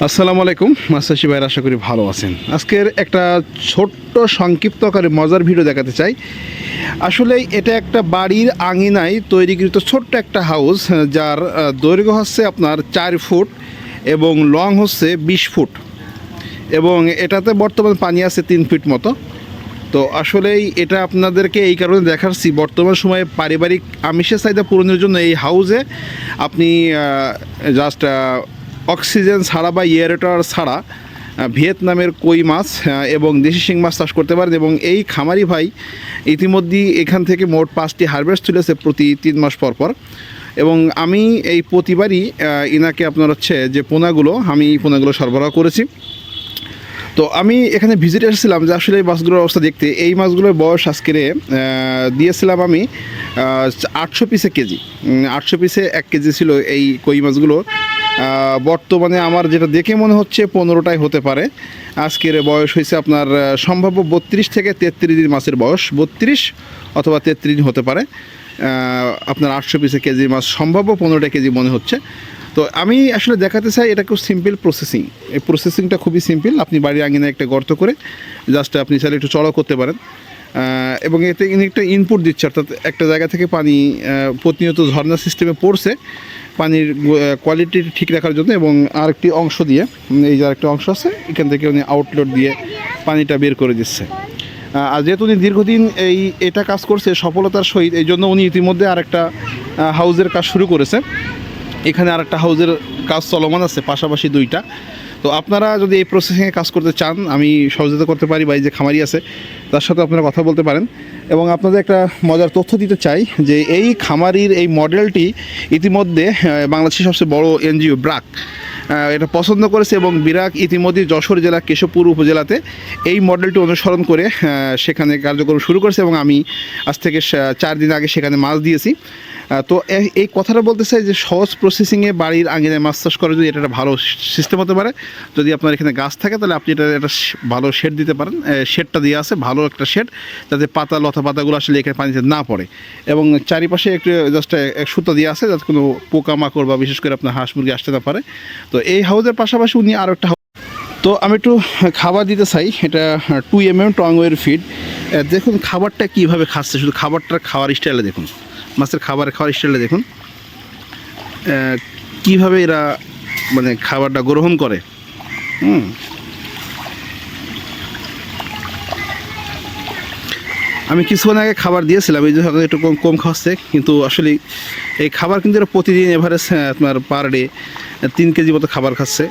আসসালামু আলাইকুম। মাসাশি ভাইয়ের, আশা করি ভালো আছেন। আজকের একটা ছোট্ট সংক্ষিপ্ত আকারে মজার ভিডিও দেখাতে চাই। আসলে এটা একটা বাড়ির আঙিনায় তৈরিকৃত ছোট্ট একটা হাউস, যার দৈর্ঘ্য হচ্ছে আপনার চার ফুট এবং লং হচ্ছে বিশ ফুট। এবং এটাতে বর্তমান পানি আছে তিন ফিট মতো। তো আসলেই এটা আপনাদেরকে এই কারণে দেখাচ্ছি, বর্তমান সময়ে পারিবারিক আমিষের চাহিদা পূরণের জন্য এই হাউসে আপনি জাস্ট অক্সিজেন ছাড়া বা এয়ারেটর ছাড়া ভিয়েতনামের কই মাছ এবং দেশি শিং মাছ চাষ করতে পারেন এবং এই খামারি ভাই ইতিমধ্যেই এখান থেকে মোট পাঁচটি হারভেস্ট তুলেছে প্রতি তিন মাস পর পর। এবং আমি এই প্রতিবারই ইনাকে আপনার হচ্ছে যে পোনাগুলো, আমি এই পোনাগুলো সরবরাহ করেছি। তো আমি এখানে ভিজিট এসেছিলাম যে আসলে এই মাছগুলোর অবস্থা দেখতে। এই মাছগুলোর বয়স আজকের দিয়েছিলাম আমি আটশো পিসে কেজি। আটশো পিসে এক কেজি ছিল এই কই মাছগুলো। বর্তমানে আমার যেটা দেখে মনে হচ্ছে পনেরোটাই হতে পারে। আজকের বয়স হয়েছে আপনার সম্ভাব্য বত্রিশ থেকে তেত্রিশ দিন মাছের বয়স। বত্রিশ অথবা তেত্রিশ হতে পারে। আপনার আটশো পিসে কেজি মাছ সম্ভাব্য পনেরোটা কেজি মনে হচ্ছে। তো আমি আসলে দেখাতে চাই, এটা খুব সিম্পল প্রসেসিং এই প্রসেসিংটা খুবই সিম্পল আপনি বাড়ির আঙিনায় একটা গর্ত করে জাস্ট আপনি চাইলে একটু চড়াও করতে পারেন। এবং এতে একটা ইনপুট দিচ্ছে, অর্থাৎ একটা জায়গা থেকে পানি প্রতিনিয়ত ঝর্ণা সিস্টেমে পড়ছে। পানির কোয়ালিটি ঠিক রাখার জন্য এবং আরেকটি অংশ দিয়ে এই যে আরেকটি অংশ আছে, এখান থেকে উনি আউটলেট দিয়ে পানিটা বের করে দিচ্ছে। আর যেহেতু উনি দীর্ঘদিন এই, এটা কাজ করছে সফলতার সহিত, এই জন্য উনি ইতিমধ্যে আরেকটা হাউজের কাজ শুরু করেছে। এখানে আরেকটা হাউজের কাজ চলমান আছে, পাশাপাশি দুইটা। তো আপনারা যদি এই প্রসেসিংয়ে কাজ করতে চান, আমি সহযোগিতা করতে পারি বা এই যে খামারি আছে, তার সাথে আপনারা কথা বলতে পারেন। এবং আপনাদের একটা মজার তথ্য দিতে চাই যে এই খামারির এই মডেলটি ইতিমধ্যে বাংলাদেশের সবচেয়ে বড় এনজিও ব্রাক। এটা পছন্দ করেছে এবং বিরাক ইতিমধ্যে যশোর জেলা কেশবপুর উপজেলাতে এই মডেলটি অনুসরণ করে সেখানে কার্যক্রম শুরু করেছে এবং আমি আজ থেকে চার দিন আগে সেখানে মাছ দিয়েছি। তো এই কথাটা বলতে চাই যে সহজ প্রসেসিংয়ে বাড়ির আঙিনায় মাছ চাষ করা যদি এটা একটা ভালো সিস্টেম হতে পারে, যদি আপনার এখানে গাছ থাকে তাহলে আপনি এটা একটা ভালো শেড দিতে পারেন। শেডটা দিয়ে আছে, ভালো একটা শেড যাতে পাতা, লতা পাতাগুলো আসলে এখানে পানিতে না পড়ে। এবং চারিপাশে একটু জাস্ট এক সুতা দিয়ে আছে, যাতে কোনো পোকামাকড় বা বিশেষ করে আপনার হাঁস মুরগি আসতে না পারে। তো এই হাউজের পাশাপাশি উনি আরও একটা তো আমি একটু খাবার দিতে চাই। এটা টু এম এম টংওয়ের ফিড দেখুন খাবারটা কীভাবে খাচ্ছে। শুধু খাবারটার খাওয়ার স্টাইলে দেখুন। মাছের খাবার, খাওয়ার স্টাইলে দেখুন। কীভাবে এরা মানে খাবারটা গ্রহণ করে। হুম। আমি কিছুক্ষণ আগে খাবার দিয়েছিলাম, এই যে একটু কম কম খাওয়াচ্ছে, কিন্তু আসলে এই খাবার কিন্তু প্রতিদিন এভারেজ আপনার পার ডে তিন কেজি মতো খাবার খাচ্ছে।